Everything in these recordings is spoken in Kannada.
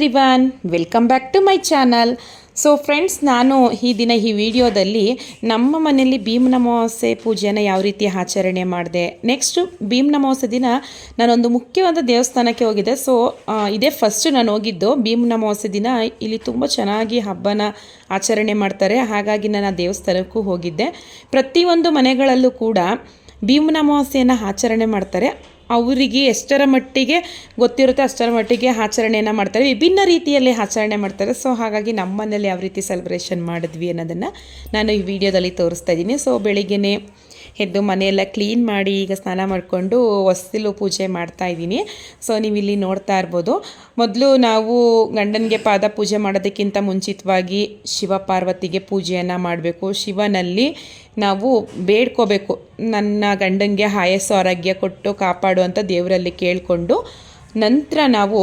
Everyone, welcome back to my channel. So friends ನಾನು ಈ ದಿನ ಈ ವಿಡಿಯೋದಲ್ಲಿ ನಮ್ಮ ಮನೆಯಲ್ಲಿ ಭೀಮನ ಅಮಾವಾಸ್ಯೆ ಪೂಜೆಯನ್ನು ಯಾವ ರೀತಿ ಆಚರಣೆ ಮಾಡಿದೆ. ನೆಕ್ಸ್ಟು ಭೀಮನ ಅಮಾವಾಸ್ಯೆ ದಿನ ನಾನೊಂದು ಮುಖ್ಯವಾದ ದೇವಸ್ಥಾನಕ್ಕೆ ಹೋಗಿದ್ದೆ. ಸೊ ಇದೇ ಫಸ್ಟ್ ನಾನು ಹೋಗಿದ್ದು. ಭೀಮನ ದಿನ ಇಲ್ಲಿ ತುಂಬ ಚೆನ್ನಾಗಿ ಹಬ್ಬನ ಆಚರಣೆ ಮಾಡ್ತಾರೆ. ಹಾಗಾಗಿ ನಾನು ಆ ದೇವಸ್ಥಾನಕ್ಕೂ ಹೋಗಿದ್ದೆ. ಪ್ರತಿಯೊಂದು ಮನೆಗಳಲ್ಲೂ ಕೂಡ ಭೀಮನ ಅಮಾವಾಸ್ಯೆಯನ್ನು ಆಚರಣೆ ಮಾಡ್ತಾರೆ. ಅವರಿಗೆ ಎಷ್ಟರ ಮಟ್ಟಿಗೆ ಗೊತ್ತಿರುತ್ತೆ ಅಷ್ಟರ ಮಟ್ಟಿಗೆ ಆಚರಣೆಯನ್ನು ಮಾಡ್ತಾರೆ. ವಿಭಿನ್ನ ರೀತಿಯಲ್ಲಿ ಆಚರಣೆ ಮಾಡ್ತಾರೆ. ಸೊ ಹಾಗಾಗಿ ನಮ್ಮ ಮನೇಲಿ ಯಾವ ರೀತಿ ಸೆಲೆಬ್ರೇಷನ್ ಮಾಡಿದ್ವಿ ಅನ್ನೋದನ್ನು ನಾನು ಈ ವಿಡಿಯೋದಲ್ಲಿ ತೋರಿಸ್ತಾ ಇದ್ದೀನಿ. ಸೊ ಬೆಳಿಗ್ಗೆನೇ ಎದ್ದು ಮನೆಯೆಲ್ಲ ಕ್ಲೀನ್ ಮಾಡಿ ಈಗ ಸ್ನಾನ ಮಾಡಿಕೊಂಡು ಹೊಸ್ತಿಲು ಪೂಜೆ ಮಾಡ್ತಾ ಇದ್ದೀನಿ. ಸೊ ನೀವು ಇಲ್ಲಿ ನೋಡ್ತಾ ಇರ್ಬೋದು. ಮೊದಲು ನಾವು ಗಂಡನಿಗೆ ಪಾದ ಪೂಜೆ ಮಾಡೋದಕ್ಕಿಂತ ಮುಂಚಿತವಾಗಿ ಶಿವ ಪಾರ್ವತಿಗೆ ಪೂಜೆಯನ್ನು ಮಾಡಬೇಕು. ಶಿವನಲ್ಲಿ ನಾವು ಬೇಡ್ಕೋಬೇಕು. ನನ್ನ ಗಂಡನಿಗೆ ಆಯಸ್ಸು ಆರೋಗ್ಯ ಕೊಟ್ಟು ಕಾಪಾಡು ಅಂತ ದೇವರಲ್ಲಿ ಕೇಳಿಕೊಂಡು ನಂತರ ನಾವು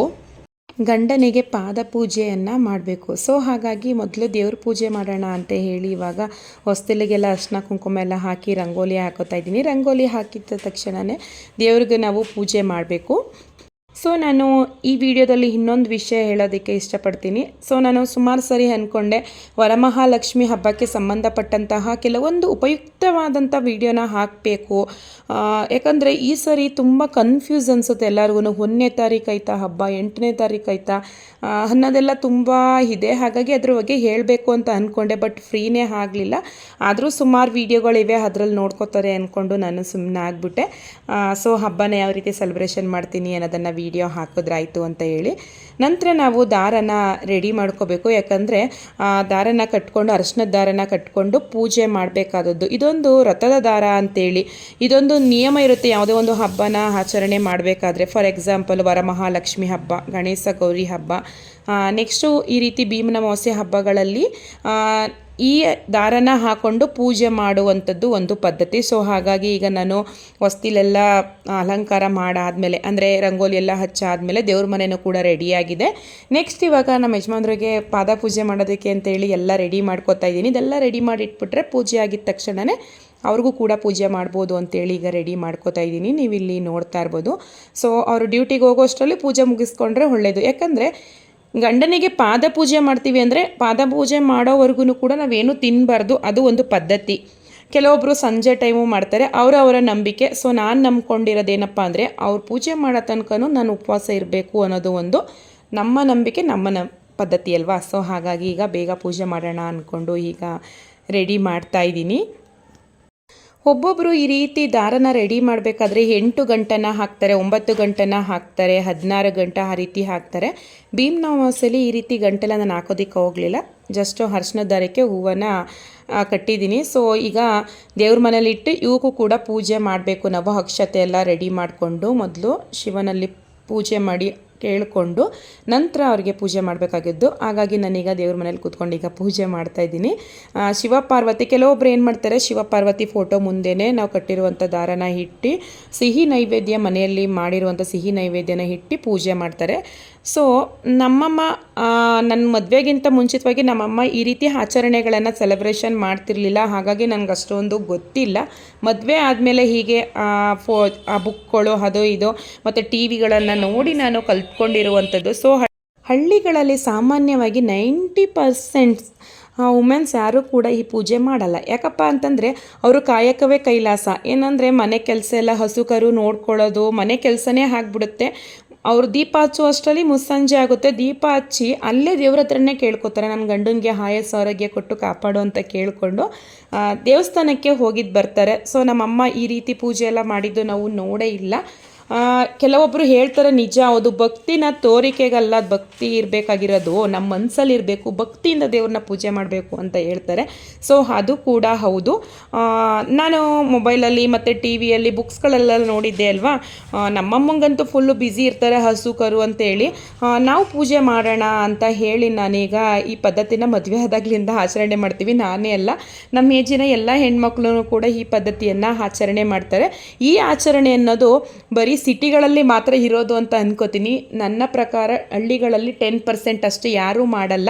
ಗಂಡನಿಗೆ ಪಾದ ಪೂಜೆಯನ್ನು ಮಾಡಬೇಕು. ಸೊ ಹಾಗಾಗಿ ಮೊದಲು ದೇವ್ರ ಪೂಜೆ ಮಾಡೋಣ ಅಂತ ಹೇಳಿ ಇವಾಗ ಹೊಸ್ತಿಲಿಗೆಲ್ಲ ಅರ್ಶಿನ ಕುಂಕುಮ ಎಲ್ಲ ಹಾಕಿ ರಂಗೋಲಿ ಹಾಕೋತಾ ಇದ್ದೀನಿ. ರಂಗೋಲಿ ಹಾಕಿದ ತಕ್ಷಣವೇ ದೇವ್ರಿಗೆ ನಾವು ಪೂಜೆ ಮಾಡಬೇಕು. ಸೊ ನಾನು ಈ ವಿಡಿಯೋದಲ್ಲಿ ಇನ್ನೊಂದು ವಿಷಯ ಹೇಳೋದಕ್ಕೆ ಇಷ್ಟಪಡ್ತೀನಿ. ಸೊ ನಾನು ಸುಮಾರು ಸರಿ ಅಂದ್ಕೊಂಡೆ ವರಮಹಾಲಕ್ಷ್ಮಿ ಹಬ್ಬಕ್ಕೆ ಸಂಬಂಧಪಟ್ಟಂತಹ ಕೆಲವೊಂದು ಉಪಯುಕ್ತವಾದಂಥ ವಿಡಿಯೋನ ಹಾಕಬೇಕು. ಯಾಕಂದರೆ ಈ ಸರಿ ತುಂಬ ಕನ್ಫ್ಯೂಸ್ ಅನಿಸುತ್ತೆ ಎಲ್ಲರಿಗೂ ಒಂದನೇ ತಾರೀಕು ಆಯ್ತಾ ಹಬ್ಬ, ಎಂಟನೇ ತಾರೀಕು ಆಯ್ತಾ? ಅನ್ನೋದೆಲ್ಲ ತುಂಬ ಇದೆ. ಹಾಗಾಗಿ ಅದ್ರ ಬಗ್ಗೆ ಹೇಳಬೇಕು ಅಂತ ಅಂದ್ಕೊಂಡೆ ಬಟ್ ಫ್ರೀನೇ ಆಗಲಿಲ್ಲ. ಆದರೂ ಸುಮಾರು ವೀಡಿಯೋಗಳಿವೆ ಅದರಲ್ಲಿ ನೋಡ್ಕೋತಾರೆ ಅಂದ್ಕೊಂಡು ನಾನು ಸುಮ್ಮನೆ ಆಗಿಬಿಟ್ಟೆ. ಸೊ ಹಬ್ಬನ ಯಾವ ರೀತಿ ಸೆಲೆಬ್ರೇಷನ್ ಮಾಡ್ತೀನಿ ಅನ್ನೋದನ್ನು ವಿಡಿಯೋ ಹಾಕಿದ್ರಾಯಿತು ಅಂತ ಹೇಳಿ ನಂತರ ನಾವು ದಾರನ ರೆಡಿ ಮಾಡ್ಕೋಬೇಕು. ಯಾಕಂದರೆ ದಾರನ ಕಟ್ಕೊಂಡು, ಅರಶಿನದ ದಾರನ ಕಟ್ಕೊಂಡು ಪೂಜೆ ಮಾಡಬೇಕಾದದ್ದು. ಇದೊಂದು ರಥದ ದಾರ ಅಂತೇಳಿ. ಇದೊಂದು ನಿಯಮ ಇರುತ್ತೆ. ಯಾವುದೇ ಒಂದು ಹಬ್ಬನ ಆಚರಣೆ ಮಾಡಬೇಕಾದ್ರೆ ಫಾರ್ ಎಕ್ಸಾಂಪಲ್ ವರಮಹಾಲಕ್ಷ್ಮಿ ಹಬ್ಬ, ಗಣೇಶ ಗೌರಿ ಹಬ್ಬ ನೆಕ್ಸ್ಟು ಈ ರೀತಿ ಭೀಮನ ಅಮಾವಾಸ್ಯೆ ಹಬ್ಬಗಳಲ್ಲಿ ಈ ದಾರನ ಹಾಕ್ಕೊಂಡು ಪೂಜೆ ಮಾಡುವಂಥದ್ದು ಒಂದು ಪದ್ಧತಿ. ಸೊ ಹಾಗಾಗಿ ಈಗ ನಾನು ಹೊಸ್ತಿಲೆಲ್ಲ ಅಲಂಕಾರ ಮಾಡಾದಮೇಲೆ, ಅಂದರೆ ರಂಗೋಲಿ ಎಲ್ಲ ಹಚ್ಚಾದಮೇಲೆ ದೇವ್ರ ಮನೆಯೂ ಕೂಡ ರೆಡಿಯಾಗಿದೆ ನೆಕ್ಸ್ಟ್ ಇವಾಗ ನಮ್ಮ ಯಜಮಾನ್ರಿಗೆ ಪಾದ ಪೂಜೆ ಮಾಡೋದಕ್ಕೆ ಅಂತೇಳಿ ಎಲ್ಲ ರೆಡಿ ಮಾಡ್ಕೋತಾ ಇದ್ದೀನಿ. ಇದೆಲ್ಲ ರೆಡಿ ಮಾಡಿ ಇಟ್ಬಿಟ್ರೆ ಪೂಜೆ ಆಗಿದ ತಕ್ಷಣವೇ ಅವ್ರಿಗೂ ಕೂಡ ಪೂಜೆ ಮಾಡ್ಬೋದು ಅಂತೇಳಿ ಈಗ ರೆಡಿ ಮಾಡ್ಕೋತಾ ಇದ್ದೀನಿ. ನೀವು ಇಲ್ಲಿ ನೋಡ್ತಾ ಇರ್ಬೋದು. ಸೊ ಅವರು ಡ್ಯೂಟಿಗೆ ಹೋಗೋಷ್ಟರಲ್ಲಿ ಪೂಜೆ ಮುಗಿಸ್ಕೊಂಡ್ರೆ ಒಳ್ಳೆಯದು ಯಾಕಂದರೆ ಗಂಡನಿಗೆ ಪಾದ ಪೂಜೆ ಮಾಡ್ತೀವಿ ಅಂದರೆ ಪಾದ ಪೂಜೆ ಮಾಡೋವರೆಗೂ ಕೂಡ ನಾವೇನು ತಿನ್ನಬಾರ್ದು ಅದು ಒಂದು ಪದ್ಧತಿ. ಕೆಲವೊಬ್ಬರು ಸಂಜೆ ಟೈಮು ಮಾಡ್ತಾರೆ ಅವರವರ ಅವರ ನಂಬಿಕೆ. ಸೊ ನಾನು ನಂಬ್ಕೊಂಡಿರೋದೇನಪ್ಪ ಅಂದರೆ ಅವ್ರು ಪೂಜೆ ಮಾಡೋ ತನಕನೂ ನಾನು ಉಪವಾಸ ಇರಬೇಕು ಅನ್ನೋದು ಒಂದು ನಮ್ಮ ನಂಬಿಕೆ, ನಮ್ಮ ನ ಪದ್ಧತಿ ಅಲ್ವಾ? ಸೊ ಹಾಗಾಗಿ ಈಗ ಬೇಗ ಪೂಜೆ ಮಾಡೋಣ ಅಂದ್ಕೊಂಡು ಈಗ ರೆಡಿ ಮಾಡ್ತಾ ಇದ್ದೀನಿ. ಒಬ್ಬೊಬ್ಬರು ಈ ರೀತಿ ದಾರನ ರೆಡಿ ಮಾಡಬೇಕಾದ್ರೆ ಎಂಟು ಗಂಟೆನ ಹಾಕ್ತಾರೆ, ಒಂಬತ್ತು ಗಂಟೆನ ಹಾಕ್ತಾರೆ, ಹದಿನಾರು ಗಂಟೆ ಆ ರೀತಿ ಹಾಕ್ತಾರೆ. ಭೀಮ್ ಅಮಾವಾಸ್ಯೆಲಿ ಈ ರೀತಿ ಗಂಟೆಲ್ಲ ನಾನು ಹಾಕೋದಕ್ಕೆ ಹೋಗಲಿಲ್ಲ. ಜಸ್ಟು ಅರ್ಶಿನ ದಾರಕ್ಕೆ ಹೂವನ್ನು ಕಟ್ಟಿದ್ದೀನಿ. ಸೊ ಈಗ ದೇವ್ರ ಮನೇಲಿಟ್ಟು ಇವಕ್ಕೂ ಕೂಡ ಪೂಜೆ ಮಾಡಬೇಕು. ನಾವು ಅಕ್ಷತೆ ಎಲ್ಲ ರೆಡಿ ಮಾಡಿಕೊಂಡು ಮೊದಲು ಶಿವನಲ್ಲಿ ಪೂಜೆ ಮಾಡಿ ಕೇಳಿಕೊಂಡು ನಂತರ ಅವರಿಗೆ ಪೂಜೆ ಮಾಡಬೇಕಾಗಿದ್ದು. ಹಾಗಾಗಿ ನಾನೀಗ ದೇವ್ರ ಮನೇಲಿ ಕೂತ್ಕೊಂಡು ಈಗ ಪೂಜೆ ಮಾಡ್ತಾ ಇದ್ದೀನಿ. ಶಿವಪಾರ್ವತಿ, ಕೆಲವೊಬ್ರು ಏನು ಮಾಡ್ತಾರೆ, ಶಿವಪಾರ್ವತಿ ಫೋಟೋ ಮುಂದೆನೇ ನಾವು ಕಟ್ಟಿರುವಂಥ ದಾರನ ಇಟ್ಟು ಸಿಹಿ ನೈವೇದ್ಯ ಮನೆಯಲ್ಲಿ ಮಾಡಿರುವಂಥ ಸಿಹಿ ನೈವೇದ್ಯನ ಇಟ್ಟು ಪೂಜೆ ಮಾಡ್ತಾರೆ. ಸೊ ನಮ್ಮಮ್ಮ ನನ್ನ ಮದುವೆಗಿಂತ ಮುಂಚಿತವಾಗಿ ನಮ್ಮಮ್ಮ ಈ ರೀತಿ ಆಚರಣೆಗಳನ್ನು ಸೆಲೆಬ್ರೇಷನ್ ಮಾಡ್ತಿರ್ಲಿಲ್ಲ. ಹಾಗಾಗಿ ನನಗೆ ಅಷ್ಟೊಂದು ಗೊತ್ತಿಲ್ಲ. ಮದುವೆ ಆದಮೇಲೆ ಹೀಗೆ ಫೋ ಬುಕ್ಗಳು ಅದು ಇದು ಮತ್ತು ಟಿ ವಿಗಳನ್ನು ನೋಡಿ ನಾನು ಕಲ್ತ್ಕೊಂಡಿರುವಂಥದ್ದು. ಸೊ ಹಳ್ಳಿಗಳಲ್ಲಿ ಸಾಮಾನ್ಯವಾಗಿ ನೈಂಟಿ ಪರ್ಸೆಂಟ್ಸ್ ವುಮೆನ್ಸ್ ಯಾರೂ ಕೂಡ ಈ ಪೂಜೆ ಮಾಡಲ್ಲ. ಯಾಕಪ್ಪ ಅಂತಂದರೆ ಅವರು ಕಾಯಕವೇ ಕೈಲಾಸ. ಏನಂದರೆ ಮನೆ ಕೆಲಸ ಎಲ್ಲ ಹಸು ಕರು ನೋಡ್ಕೊಳ್ಳೋದು, ಮನೆ ಕೆಲಸನೇ ಆಗಿಬಿಡುತ್ತೆ. ಅವ್ರು ದೀಪ ಹಚ್ಚುವಷ್ಟರಲ್ಲಿ ಮುಸ್ಸಂಜೆ ಆಗುತ್ತೆ. ದೀಪ ಹಚ್ಚಿ ಅಲ್ಲೇ ದೇವ್ರ ಹತ್ರನೇ ಕೇಳ್ಕೊತಾರೆ. ನನ್ನ ಗಂಡನಿಗೆ ಆಯಸ್ಸು, ಆರೋಗ್ಯ ಕೊಟ್ಟು ಕಾಪಾಡು ಅಂತ ಕೇಳಿಕೊಂಡು ದೇವಸ್ಥಾನಕ್ಕೆ ಹೋಗಿದ್ದು ಬರ್ತಾರೆ. ಸೊ ನಮ್ಮಮ್ಮ ಈ ರೀತಿ ಪೂಜೆ ಎಲ್ಲ ಮಾಡಿದ್ದು ನಾವು ನೋಡೇ ಇಲ್ಲ. ಕೆಲವೊಬ್ಬರು ಹೇಳ್ತಾರೆ, ನಿಜ ಅದು ಭಕ್ತಿನ ತೋರಿಕೆಗಲ್ಲ, ಭಕ್ತಿ ಇರಬೇಕಾಗಿರೋದು ನಮ್ಮ ಮನಸ್ಸಲ್ಲಿ ಇರಬೇಕು, ಭಕ್ತಿಯಿಂದ ದೇವ್ರನ್ನ ಪೂಜೆ ಮಾಡಬೇಕು ಅಂತ ಹೇಳ್ತಾರೆ. ಸೊ ಅದು ಕೂಡ ಹೌದು. ನಾನು ಮೊಬೈಲಲ್ಲಿ ಮತ್ತು ಟಿ ವಿಯಲ್ಲಿ ಬುಕ್ಸ್ಗಳೆಲ್ಲ ನೋಡಿದ್ದೆ ಅಲ್ವಾ? ನಮ್ಮಮ್ಮಂಗಂತೂ ಫುಲ್ಲು ಬ್ಯುಸಿ ಇರ್ತಾರೆ ಹಸು ಕರು ಅಂತೇಳಿ ನಾವು ಪೂಜೆ ಮಾಡೋಣ ಅಂತ ಹೇಳಿ ನಾನೀಗ ಈ ಪದ್ಧತಿನ ಮದುವೆ ಆದಾಗ್ಲಿಂದ ಆಚರಣೆ ಮಾಡ್ತೀವಿ. ನಾನೇ ಅಲ್ಲ, ನಮ್ಮ ಏಜಿನ ಎಲ್ಲ ಹೆಣ್ಮಕ್ಳು ಕೂಡ ಈ ಪದ್ಧತಿಯನ್ನು ಆಚರಣೆ ಮಾಡ್ತಾರೆ. ಈ ಆಚರಣೆ ಅನ್ನೋದು ಬರೀ ಸಿಟಿಗಳಲ್ಲಿ ಮಾತ್ರ ಇರೋದು ಅಂತ ಅನ್ಕೋತೀನಿ. ನನ್ನ ಪ್ರಕಾರ ಹಳ್ಳಿಗಳಲ್ಲಿ ಟೆನ್ ಪರ್ಸೆಂಟ್ ಅಷ್ಟು ಯಾರೂ ಮಾಡಲ್ಲ.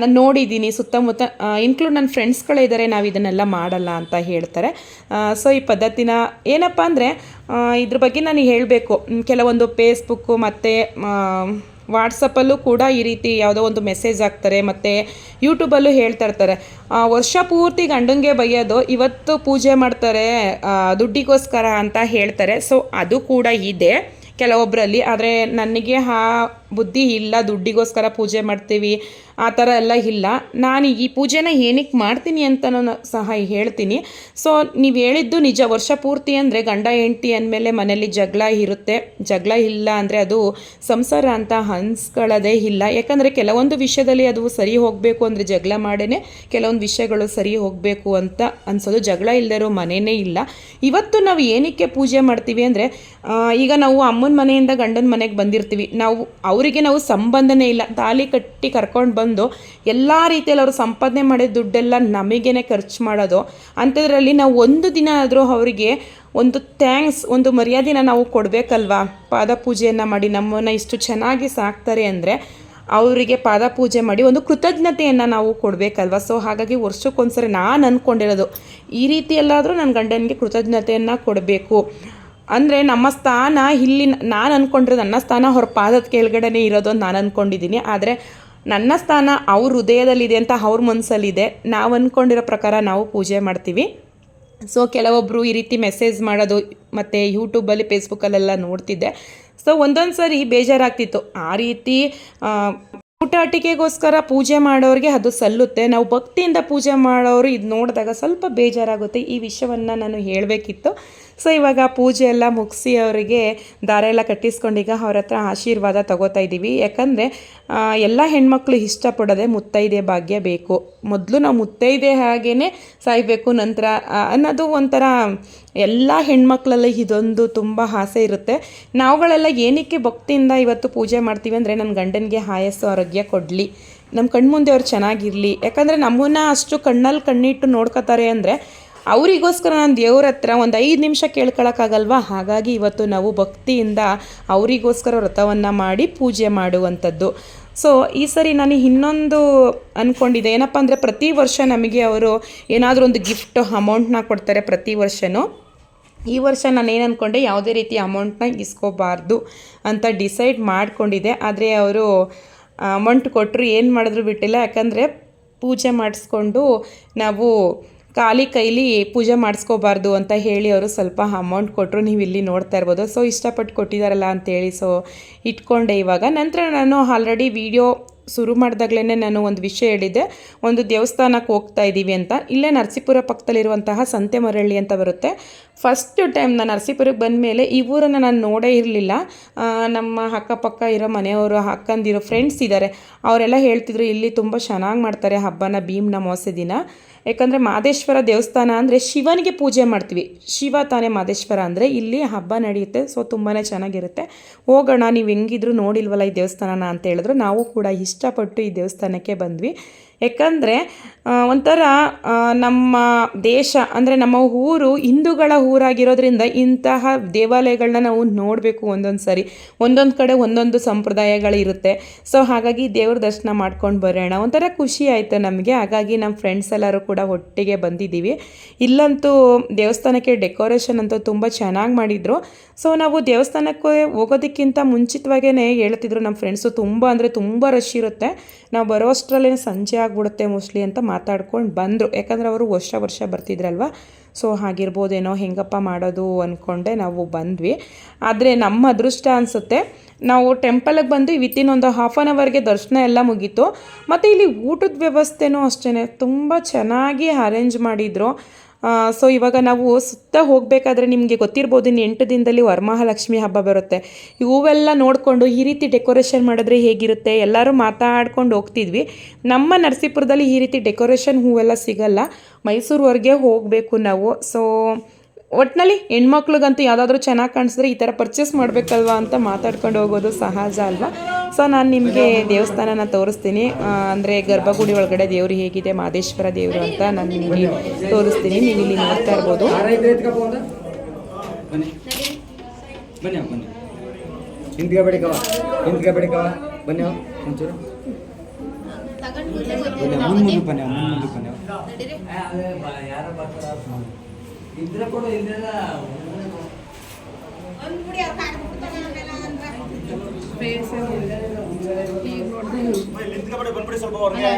ನಾನು ನೋಡಿದ್ದೀನಿ ಸುತ್ತಮುತ್ತ ಇನ್ಕ್ಲೂಡ್ ನನ್ನ ಫ್ರೆಂಡ್ಸ್ಗಳೇ ಇದ್ದಾರೆ ನಾವು ಇದನ್ನೆಲ್ಲ ಮಾಡಲ್ಲ ಅಂತ ಹೇಳ್ತಾರೆ. ಸೊ ಈ ಪದ್ಧತಿನ ಏನಪ್ಪ ಅಂದರೆ ಇದ್ರ ಬಗ್ಗೆ ನಾನು ಹೇಳಬೇಕು. ಕೆಲವೊಂದು ಫೇಸ್ಬುಕ್ಕು ಮತ್ತು ವಾಟ್ಸಪ್ಪಲ್ಲೂ ಕೂಡ ಈ ರೀತಿ ಯಾವುದೋ ಒಂದು ಮೆಸೇಜ್ ಹಾಕ್ತಾರೆ, ಮತ್ತು ಯೂಟ್ಯೂಬಲ್ಲೂ ಹೇಳ್ತಾ ಇರ್ತಾರೆ. ವರ್ಷ ಪೂರ್ತಿ ಗಂಡಂಗೆ ಬೈಯೋದು, ಇವತ್ತು ಪೂಜೆ ಮಾಡ್ತಾರೆ ದುಡ್ಡಿಗೋಸ್ಕರ ಅಂತ ಹೇಳ್ತಾರೆ. ಸೊ ಅದು ಕೂಡ ಇದೆ ಕೆಲವೊಬ್ಬರಲ್ಲಿ ಆದರೆ ನನಗೆ ಆ ಬುದ್ಧಿ ಇಲ್ಲ, ದುಡ್ಡಿಗೋಸ್ಕರ ಪೂಜೆ ಮಾಡ್ತೀವಿ ಆ ಥರ ಎಲ್ಲ ಇಲ್ಲ. ನಾನು ಈ ಪೂಜೆನ ಏನಕ್ಕೆ ಮಾಡ್ತೀನಿ ಅಂತ ಸಹ ಹೇಳ್ತೀನಿ. ಸೊ ನೀವು ಹೇಳಿದ್ದು ನಿಜ. ವರ್ಷ ಪೂರ್ತಿ ಅಂದರೆ ಗಂಡ, ಹೆಂಡತಿ ಅಂದಮೇಲೆ ಮನೇಲಿ ಜಗಳ ಇರುತ್ತೆ. ಜಗಳ ಇಲ್ಲ ಅಂದರೆ ಅದು ಸಂಸಾರ ಅಂತ ಅನ್ಸ್ಕೊಳ್ಳೋದೇ ಇಲ್ಲ. ಯಾಕಂದರೆ ಕೆಲವೊಂದು ವಿಷಯದಲ್ಲಿ ಅದು ಸರಿ ಹೋಗಬೇಕು ಅಂದರೆ ಜಗಳ ಮಾಡೇ ಕೆಲವೊಂದು ವಿಷಯಗಳು ಸರಿ ಹೋಗಬೇಕು ಅಂತ ಅನ್ಸೋದು. ಜಗಳ ಇಲ್ಲದೆ ಇರೋ ಮನೆಯೇ ಇಲ್ಲ. ಇವತ್ತು ನಾವು ಏನಕ್ಕೆ ಪೂಜೆ ಮಾಡ್ತೀವಿ ಅಂದರೆ ಈಗ ನಾವು ಅಮ್ಮನ ಮನೆಯಿಂದ ಗಂಡನ ಮನೆಗೆ ಬಂದಿರ್ತೀವಿ. ನಾವು, ಅವರಿಗೆ ನಾವು ಸಂಬಂಧನೇ ಇಲ್ಲ. ತಾಲಿ ಕಟ್ಟಿ ಕರ್ಕೊಂಡು ಬಂದು ಎಲ್ಲ ರೀತಿಯಲ್ಲಿ ಅವರು ಸಂಪಾದನೆ ಮಾಡಿದ ದುಡ್ಡೆಲ್ಲ ನಮಗೇನೆ ಖರ್ಚು ಮಾಡೋದು. ಅಂಥದ್ರಲ್ಲಿ ನಾವು ಒಂದು ದಿನ ಆದರೂ ಅವರಿಗೆ ಒಂದು ಥ್ಯಾಂಕ್ಸ್ ಒಂದು ಮರ್ಯಾದೆನ ನಾವು ಕೊಡಬೇಕಲ್ವಾ? ಪಾದ ಪೂಜೆಯನ್ನು ಮಾಡಿ ನಮ್ಮನ್ನು ಇಷ್ಟು ಚೆನ್ನಾಗಿ ಸಾಕ್ತಾರೆ ಅಂದರೆ ಅವರಿಗೆ ಪಾದ ಪೂಜೆ ಮಾಡಿ ಒಂದು ಕೃತಜ್ಞತೆಯನ್ನು ನಾವು ಕೊಡಬೇಕಲ್ವ? ಸೊ ಹಾಗಾಗಿ ವರ್ಷಕ್ಕೊಂದ್ಸರಿ ನಾನು ಅಂದ್ಕೊಂಡಿರೋದು ಈ ರೀತಿ ಎಲ್ಲಾದರೂ ನನ್ನ ಗಂಡನಿಗೆ ಕೃತಜ್ಞತೆಯನ್ನು ಕೊಡಬೇಕು. ಅಂದರೆ ನಮ್ಮ ಸ್ಥಾನ ಇಲ್ಲಿ ನಾನು ಅಂದ್ಕೊಂಡಿರೋದು ನನ್ನ ಸ್ಥಾನ ಅವ್ರ ಪಾದದ ಕೆಳಗಡೆನೇ ಇರೋದು ಅಂತ ನಾನು ಅಂದ್ಕೊಂಡಿದ್ದೀನಿ ಆದರೆ ನನ್ನ ಸ್ಥಾನ ಅವ್ರ ಹೃದಯದಲ್ಲಿದೆ ಅಂತ ಅವ್ರ ಮನಸ್ಸಲ್ಲಿದೆ ನಾವು ಅಂದ್ಕೊಂಡಿರೋ ಪ್ರಕಾರ ನಾವು ಪೂಜೆ ಮಾಡ್ತೀವಿ. ಸೊ ಕೆಲವೊಬ್ಬರು ಈ ರೀತಿ ಮೆಸೇಜ್ ಮಾಡೋದು ಮತ್ತು ಯೂಟ್ಯೂಬಲ್ಲಿ ಫೇಸ್ಬುಕ್ಕಲ್ಲೆಲ್ಲ ನೋಡ್ತಿದ್ದೆ. ಸೊ ಒಂದೊಂದು ಸರಿ ಬೇಜಾರಾಗ್ತಿತ್ತು. ಆ ರೀತಿ ಊಟಾಟಿಕೆಗೋಸ್ಕರ ಪೂಜೆ ಮಾಡೋರಿಗೆ ಅದು ಸಲ್ಲುತ್ತೆ. ನಾವು ಭಕ್ತಿಯಿಂದ ಪೂಜೆ ಮಾಡೋರು ಇದು ನೋಡಿದಾಗ ಸ್ವಲ್ಪ ಬೇಜಾರಾಗುತ್ತೆ. ಈ ವಿಷಯವನ್ನು ನಾನು ಹೇಳಬೇಕಿತ್ತು. ಸೊ ಇವಾಗ ಪೂಜೆ ಎಲ್ಲ ಮುಗಿಸಿ ಅವರಿಗೆ ದಾರ ಎಲ್ಲ ಕಟ್ಟಿಸ್ಕೊಂಡೀಗ ಅವ್ರ ಹತ್ರ ಆಶೀರ್ವಾದ ತಗೋತಾ ಇದ್ದೀವಿ. ಯಾಕಂದರೆ ಎಲ್ಲ ಹೆಣ್ಮಕ್ಳು ಇಷ್ಟಪಡೋದೆ ಮುತ್ತೈದೆ ಭಾಗ್ಯ ಬೇಕು. ಮೊದಲು ನಾವು ಮುತ್ತೈದೆ ಹಾಗೇ ಸಾಯಬೇಕು, ನಂತರ ಅನ್ನೋದು ಒಂಥರ ಎಲ್ಲ ಹೆಣ್ಮಕ್ಳಲ್ಲಿ ಇದೊಂದು ತುಂಬ ಆಸೆ ಇರುತ್ತೆ. ನಾವುಗಳೆಲ್ಲ ಏನಕ್ಕೆ ಭಕ್ತಿಯಿಂದ ಇವತ್ತು ಪೂಜೆ ಮಾಡ್ತೀವಿ ಅಂದರೆ ನನ್ನ ಗಂಡನಿಗೆ ಆಯಸ್ಸು, ಆರೋಗ್ಯ ಕೊಡಲಿ. ನಮ್ಮ ಕಣ್ಮುಂದೆ ಅವ್ರು ಚೆನ್ನಾಗಿರಲಿ. ಯಾಕಂದರೆ ನಮ್ಮನ್ನ ಅಷ್ಟು ಕಣ್ಣಲ್ಲಿ ಕಣ್ಣಿಟ್ಟು ನೋಡ್ಕೋತಾರೆ ಅಂದರೆ ಅವರಿಗೋಸ್ಕರ ನಾನು ದೇವ್ರ ಹತ್ರ ಒಂದು ಐದು ನಿಮಿಷ ಕೇಳ್ಕೊಳಕ್ಕಾಗಲ್ವಾ? ಹಾಗಾಗಿ ಇವತ್ತು ನಾವು ಭಕ್ತಿಯಿಂದ ಅವರಿಗೋಸ್ಕರ ವ್ರತವನ್ನು ಮಾಡಿ ಪೂಜೆ ಮಾಡುವಂಥದ್ದು. ಸೊ ಈ ಸರಿ ನಾನು ಇನ್ನೊಂದು ಅಂದ್ಕೊಂಡಿದ್ದೆ ಏನಪ್ಪ ಅಂದರೆ ಪ್ರತಿ ವರ್ಷ ನಮಗೆ ಅವರು ಏನಾದರೂ ಒಂದು ಗಿಫ್ಟ್ ಅಮೌಂಟ್ನ ಕೊಡ್ತಾರೆ ಪ್ರತಿ ವರ್ಷವೂ ಈ ವರ್ಷ ನಾನು ಏನು ಅಂದ್ಕೊಂಡೆ ಯಾವುದೇ ರೀತಿ ಅಮೌಂಟ್ನ ಇಸ್ಕೋಬಾರ್ದು ಅಂತ ಡಿಸೈಡ್ ಮಾಡಿಕೊಂಡಿದ್ದೆ. ಆದರೆ ಅವರು ಅಮೌಂಟ್ ಕೊಟ್ಟರು ಏನು ಮಾಡಿದ್ರು ಬಿಟ್ಟಿಲ್ಲ. ಯಾಕಂದರೆ ಪೂಜೆ ಮಾಡಿಸ್ಕೊಂಡು ನಾವು ಖಾಲಿ ಕೈಲಿ ಪೂಜೆ ಮಾಡಿಸ್ಕೋಬಾರ್ದು ಅಂತ ಹೇಳಿ ಅವರು ಸ್ವಲ್ಪ ಅಮೌಂಟ್ ಕೊಟ್ಟರು ನೀವು ಇಲ್ಲಿ ನೋಡ್ತಾ ಇರ್ಬೋದು. ಸೊ ಇಷ್ಟಪಟ್ಟು ಕೊಟ್ಟಿದ್ದಾರಲ್ಲ ಅಂತೇಳಿ ಸೊ ಇಟ್ಕೊಂಡೆ ಇವಾಗ. ನಂತರ ನಾನು ಆಲ್ರೆಡಿ ವಿಡಿಯೋ ಶುರು ಮಾಡಿದಾಗಲೇ ನಾನು ಒಂದು ವಿಷಯ ಹೇಳಿದ್ದೆ. ಒಂದು ದೇವಸ್ಥಾನಕ್ಕೆ ಹೋಗ್ತಾ ಇದ್ದೀವಿ ಅಂತ. ಇಲ್ಲೇ ನರಸೀಪುರ ಪಕ್ಕದಲ್ಲಿರುವಂತಹ ಸಂತೆ ಮರಳ್ಳಿ ಅಂತ ಬರುತ್ತೆ. ಫಸ್ಟ್ ಟೈಮ್ ನಾನು ನರಸೀಪುರಕ್ಕೆ ಬಂದ ಮೇಲೆ ಈ ಊರನ್ನು ನಾನು ನೋಡೇ ಇರಲಿಲ್ಲ. ನಮ್ಮ ಅಕ್ಕಪಕ್ಕ ಇರೋ ಮನೆಯವರು, ಅಕ್ಕಂದಿರೋ ಫ್ರೆಂಡ್ಸ್ ಇದ್ದಾರೆ ಅವರೆಲ್ಲ ಹೇಳ್ತಿದ್ರು, ಇಲ್ಲಿ ತುಂಬ ಚೆನ್ನಾಗಿ ಮಾಡ್ತಾರೆ ಹಬ್ಬನ ಭೀಮ್ನ ಮೋಸೆ ದಿನ. ಯಾಕಂದರೆ ಮಾದೇಶ್ವರ ದೇವಸ್ಥಾನ ಅಂದರೆ ಶಿವನಿಗೆ ಪೂಜೆ ಮಾಡ್ತೀವಿ. ಶಿವ ತಾನೇ ಮಾದೇಶ್ವರ ಅಂದರೆ ಇಲ್ಲಿ ಹಬ್ಬ ನಡೆಯುತ್ತೆ, ಸೊ ತುಂಬಾ ಚೆನ್ನಾಗಿರುತ್ತೆ. ಹೋಗೋಣ, ನೀವು ಹೆಂಗಿದ್ರು ನೋಡಿಲ್ವಲ್ಲ ಈ ದೇವಸ್ಥಾನನ ಅಂತ ಹೇಳಿದ್ರು. ನಾವು ಕೂಡ ಇಷ್ಟಪಟ್ಟು ಈ ದೇವಸ್ಥಾನಕ್ಕೆ ಬಂದ್ವಿ. ಯಾಕಂದರೆ ಒಂಥರ ನಮ್ಮ ದೇಶ, ಅಂದರೆ ನಮ್ಮ ಊರು ಹಿಂದೂಗಳ ಊರಾಗಿರೋದ್ರಿಂದ ಇಂತಹ ದೇವಾಲಯಗಳನ್ನ ನಾವು ನೋಡಬೇಕು ಒಂದೊಂದು ಸಾರಿ. ಒಂದೊಂದು ಕಡೆ ಒಂದೊಂದು ಸಂಪ್ರದಾಯಗಳಿರುತ್ತೆ. ಸೊ ಹಾಗಾಗಿ ದೇವ್ರ ದರ್ಶನ ಮಾಡ್ಕೊಂಡು ಬರೋಣ. ಒಂಥರ ಖುಷಿ ಆಯಿತು ನಮಗೆ. ಹಾಗಾಗಿ ನಮ್ಮ ಫ್ರೆಂಡ್ಸ್ ಎಲ್ಲರೂ ಕೂಡ ಒಟ್ಟಿಗೆ ಬಂದಿದ್ದೀವಿ. ಇಲ್ಲಂತೂ ದೇವಸ್ಥಾನಕ್ಕೆ ಡೆಕೋರೇಷನ್ ಅಂತೂ ತುಂಬ ಚೆನ್ನಾಗಿ ಮಾಡಿದರು. ಸೊ ನಾವು ದೇವಸ್ಥಾನಕ್ಕೆ ಹೋಗೋದಕ್ಕಿಂತ ಮುಂಚಿತವಾಗೇ ಹೇಳ್ತಿದ್ರು ನಮ್ಮ ಫ್ರೆಂಡ್ಸು ತುಂಬ ಅಂದರೆ ತುಂಬ ರಶ್ ಇರುತ್ತೆ. ನಾವು ಬರೋ ಅಷ್ಟರಲ್ಲೇ ಸಂಜೆ ಆಗ್ಬಿಡುತ್ತೆ ಮೋಸ್ಟ್ಲಿ ಅಂತ ಮಾತಾಡ್ಕೊಂಡು ಬಂದರು. ಯಾಕಂದರೆ ಅವರು ವರ್ಷ ವರ್ಷ ಬರ್ತಿದ್ರಲ್ವ? ಸೊ ಹಾಗಿರ್ಬೋದೇನೋ ಹೆಂಗಪ್ಪ ಮಾಡೋದು ಅಂದ್ಕೊಂಡೆ ನಾವು ಬಂದ್ವಿ. ಆದರೆ ನಮ್ಮ ಅದೃಷ್ಟ ಅನಿಸುತ್ತೆ, ನಾವು ಟೆಂಪಲಿಗೆ ಬಂದು ವಿತಿನ್ ಒಂದು ಹಾಫ್ ಆನ್ ಅವರ್ಗೆ ದರ್ಶನ ಎಲ್ಲ ಮುಗೀತು. ಮತ್ತು ಇಲ್ಲಿ ಊಟದ ವ್ಯವಸ್ಥೆನೂ ಅಷ್ಟೇ ತುಂಬ ಚೆನ್ನಾಗಿ ಅರೇಂಜ್ ಮಾಡಿದರು. ಸೊ ಇವಾಗ ನಾವು ಸುತ್ತ ಹೋಗಬೇಕಾದ್ರೆ ನಿಮಗೆ ಗೊತ್ತಿರ್ಬೋದು ಇನ್ನು ಎಂಟು ದಿನದಲ್ಲಿ ವರಮಹಾಲಕ್ಷ್ಮಿ ಹಬ್ಬ ಬರುತ್ತೆ. ಹೂವೆಲ್ಲ ನೋಡಿಕೊಂಡು ಈ ರೀತಿ ಡೆಕೋರೇಷನ್ ಮಾಡಿದ್ರೆ ಹೇಗಿರುತ್ತೆ ಎಲ್ಲರೂ ಮಾತಾಡ್ಕೊಂಡು ಹೋಗ್ತಿದ್ವಿ. ನಮ್ಮ ನರಸೀಪುರದಲ್ಲಿ ಈ ರೀತಿ ಡೆಕೋರೇಷನ್ ಹೂವೆಲ್ಲ ಸಿಗಲ್ಲ. ಮೈಸೂರುವರೆಗೆ ಹೋಗಬೇಕು ನಾವು. ಸೊ ಒಟ್ಟಿನಲ್ಲಿ ಹೆಣ್ಮಕ್ಳಿಗಂತೂ ಯಾವುದಾದ್ರೂ ಚೆನ್ನಾಗಿ ಕಾಣಿಸಿದ್ರೆ ಈ ಥರ ಪರ್ಚೇಸ್ ಮಾಡಬೇಕಲ್ವಾ ಅಂತ ಮಾತಾಡ್ಕೊಂಡು ಹೋಗೋದು ಸಹಜ ಅಲ್ವಾ? ಸೊ ನಾನು ನಿಮಗೆ ದೇವಸ್ಥಾನನ ತೋರಿಸ್ತೀನಿ. ಅಂದರೆ ಗರ್ಭಗುಡಿ ಒಳಗಡೆ ದೇವರು ಹೇಗಿದೆ ಮಾದೇಶ್ವರ ದೇವರು ಅಂತ ನಾನು ನಿಮಗೆ ತೋರಿಸ್ತೀನಿ. ನೀವು ಇಲ್ಲಿ ನೋಡ್ತಾ ಇರ್ಬೋದು. ಹಾರ ಇದ್ರೆ ಕೊಡು ಇಲ್ಲೆಲ್ಲ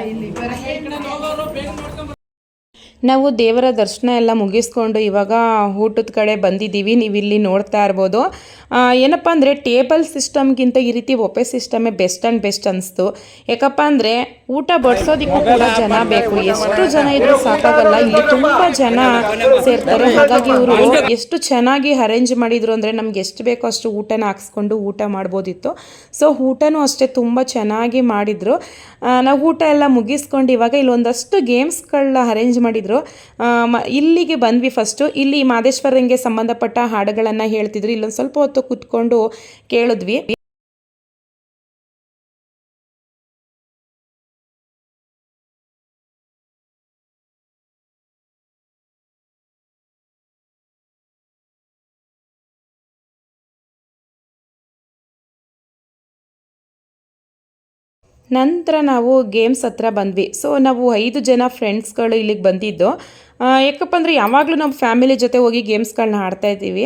ಇಲ್ಲಿ. ಬರ ಕಡೆ ನಾವು ದೇವರ ದರ್ಶನ ಎಲ್ಲ ಮುಗಿಸ್ಕೊಂಡು ಇವಾಗ ಊಟದ ಕಡೆ ಬಂದಿದ್ದೀವಿ ನೀವು ಇಲ್ಲಿ ನೋಡ್ತಾ ಇರ್ಬೋದು. ಏನಪ್ಪ ಅಂದರೆ ಟೇಬಲ್ ಸಿಸ್ಟಮ್ಗಿಂತ ಈ ರೀತಿ ಒಪೆ ಸಿಸ್ಟಮೇ ಬೆಸ್ಟ್ ಆ್ಯಂಡ್ ಬೆಸ್ಟ್ ಅನಿಸ್ತು. ಯಾಕಪ್ಪ ಅಂದರೆ ಊಟ ಬಡಿಸೋದಕ್ಕೂ ಕೂಡ ಜನ ಬೇಕು. ಎಷ್ಟು ಜನ ಇದ್ರೂ ಸಾಕಾಗಲ್ಲ. ಇಲ್ಲಿ ತುಂಬ ಜನ ಸೇರ್ತಾರೆ. ಹಾಗಾಗಿ ಇವರು ಎಷ್ಟು ಚೆನ್ನಾಗಿ ಅರೇಂಜ್ ಮಾಡಿದ್ರು ಅಂದರೆ ನಮ್ಗೆ ಎಷ್ಟು ಬೇಕೋ ಅಷ್ಟು ಊಟನ ಹಾಕ್ಸ್ಕೊಂಡು ಊಟ ಮಾಡ್ಬೋದಿತ್ತು. ಸೊ ಊಟನೂ ಅಷ್ಟೇ ತುಂಬ ಚೆನ್ನಾಗಿ ಮಾಡಿದರು. ನಾವು ಊಟ ಎಲ್ಲ ಮುಗಿಸ್ಕೊಂಡು ಇವಾಗ ಇಲ್ಲೊಂದಷ್ಟು ಗೇಮ್ಸ್ಗಳನ್ನ ಅರೇಂಜ್ ಮಾಡಿದರು. ಮ ಇಲ್ಲಿಗೆ ಬಂದ್ವಿ ಫಸ್ಟು ಇಲ್ಲಿ ಮಾದೇಶ್ವರಂಗೆ ಸಂಬಂಧಪಟ್ಟ ಹಾಡುಗಳನ್ನು ಹೇಳ್ತಿದ್ರು. ಇಲ್ಲೊಂದು ಸ್ವಲ್ಪ ಹೊತ್ತು ಕೂತ್ಕೊಂಡು ಕೇಳಿದ್ವಿ. ನಂತರ ನಾವು ಗೇಮ್ಸ್ ಹತ್ರ ಬಂದ್ವಿ. ಸೊ ನಾವು ಐದು ಜನ ಫ್ರೆಂಡ್ಸ್ಗಳು ಇಲ್ಲಿಗೆ ಬಂದಿದ್ದು. ಯಾಕಪ್ಪ ಅಂದರೆ ಯಾವಾಗಲೂ ನಮ್ಮ ಫ್ಯಾಮಿಲಿ ಜೊತೆ ಹೋಗಿ ಗೇಮ್ಸ್ಗಳನ್ನ ಆಡ್ತಾ ಇದ್ದೀವಿ.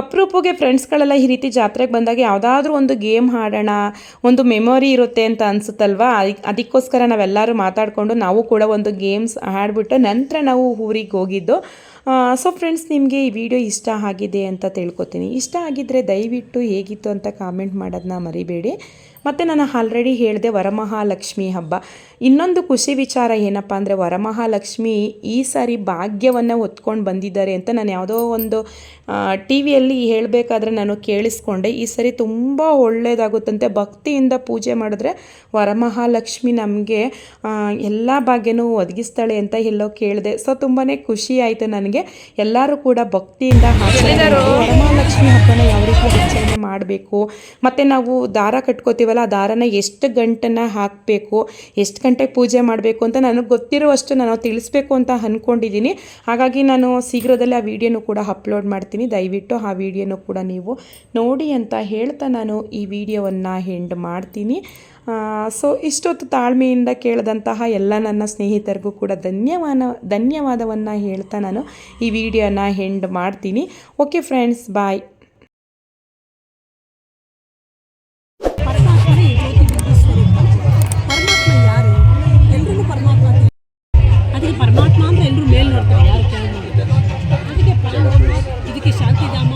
ಅಪರೂಪಗೆ ಫ್ರೆಂಡ್ಸ್ಗಳೆಲ್ಲ ಈ ರೀತಿ ಜಾತ್ರೆಗೆ ಬಂದಾಗ ಯಾವುದಾದ್ರೂ ಒಂದು ಗೇಮ್ ಆಡೋಣ ಒಂದು ಮೆಮೊರಿ ಇರುತ್ತೆ ಅಂತ ಅನಿಸುತ್ತಲ್ವಾ? ಅದಕ್ಕೆ ಅದಕ್ಕೋಸ್ಕರ ನಾವೆಲ್ಲರೂ ಮಾತಾಡಿಕೊಂಡು ನಾವು ಕೂಡ ಒಂದು ಗೇಮ್ಸ್ ಆಡಿಬಿಟ್ಟು ನಂತರ ನಾವು ಊರಿಗೆ ಹೋಗಿದ್ದು. ಸೊ ಫ್ರೆಂಡ್ಸ್ ನಿಮಗೆ ಈ ವಿಡಿಯೋ ಇಷ್ಟ ಆಗಿದೆ ಅಂತ ತಿಳ್ಕೊತೀನಿ. ಇಷ್ಟ ಆಗಿದ್ದರೆ ದಯವಿಟ್ಟು ಹೇಗಿತ್ತು ಅಂತ ಕಾಮೆಂಟ್ ಮಾಡೋದನ್ನ ಮರಿಬೇಡಿ. ಮತ್ತು ನಾನು ಆಲ್ರೆಡಿ ಹೇಳಿದೆ ವರಮಹಾಲಕ್ಷ್ಮಿ ಹಬ್ಬ. ಇನ್ನೊಂದು ಖುಷಿ ವಿಚಾರ ಏನಪ್ಪ ಅಂದರೆ ವರಮಹಾಲಕ್ಷ್ಮಿ ಈ ಸಾರಿ ಭಾಗ್ಯವನ್ನು ಹೊತ್ಕೊಂಡು ಬಂದಿದ್ದಾರೆ ಅಂತ ನಾನು ಯಾವುದೋ ಒಂದು ಟಿ ವಿಯಲ್ಲಿ ಹೇಳಬೇಕಾದ್ರೆ ನಾನು ಕೇಳಿಸ್ಕೊಂಡೆ. ಈ ಸರಿ ತುಂಬ ಒಳ್ಳೆಯದಾಗುತ್ತಂತೆ ಭಕ್ತಿಯಿಂದ ಪೂಜೆ ಮಾಡಿದ್ರೆ ವರಮಹಾಲಕ್ಷ್ಮಿ ನಮಗೆ ಎಲ್ಲ ಭಾಗ್ಯನೂ ಒದಗಿಸ್ತಾಳೆ ಅಂತ ಎಲ್ಲೋ ಕೇಳಿದೆ. ಸೊ ತುಂಬಾ ಖುಷಿ ಆಯಿತು ನನಗೆ. ಎಲ್ಲರೂ ಕೂಡ ಭಕ್ತಿಯಿಂದ ವರಮಹಾಲಕ್ಷ್ಮಿ ಹಬ್ಬನ ಯಾವ ರೀತಿ ಆಚರಣೆ ಮಾಡಬೇಕು? ಮತ್ತು ನಾವು ದಾರ ಕಟ್ಕೋತೀವಲ್ಲ ಆ ದಾರನ ಎಷ್ಟು ಗಂಟನ್ನು ಹಾಕಬೇಕು, ಎಷ್ಟು ಗಂಟೆಗೆ ಪೂಜೆ ಮಾಡಬೇಕು ಅಂತ ನನಗೆ ಗೊತ್ತಿರುವಷ್ಟು ನಾನು ತಿಳಿಸ್ಬೇಕು ಅಂತ ಅಂದ್ಕೊಂಡಿದ್ದೀನಿ ಹಾಗಾಗಿ ನಾನು ಶೀಘ್ರದಲ್ಲೇ ಆ ವಿಡಿಯೋನು ಕೂಡ ಅಪ್ಲೋಡ್ ಮಾಡ್ತೀನಿ. ದಯವಿಟ್ಟು ಆ ವಿಡಿಯೋನು ಕೂಡ ನೀವು ನೋಡಿ ಅಂತ ಹೇಳ್ತಾ ನಾನು ಈ ವಿಡಿಯೋವನ್ನು ಹೆಂಡ್ ಮಾಡ್ತೀನಿ. ಸೊ ಇಷ್ಟೊತ್ತು ತಾಳ್ಮೆಯಿಂದ ಕೇಳಿದಂತಹ ಎಲ್ಲ ನನ್ನ ಸ್ನೇಹಿತರಿಗೂ ಕೂಡ ಧನ್ಯವಾದ ಧನ್ಯವಾದವನ್ನು ಹೇಳ್ತಾ ನಾನು ಈ ವಿಡಿಯೋನ ಹೆಂಡ್ ಮಾಡ್ತೀನಿ. ಓಕೆ ಫ್ರೆಂಡ್ಸ್, ಬಾಯ್. 想起想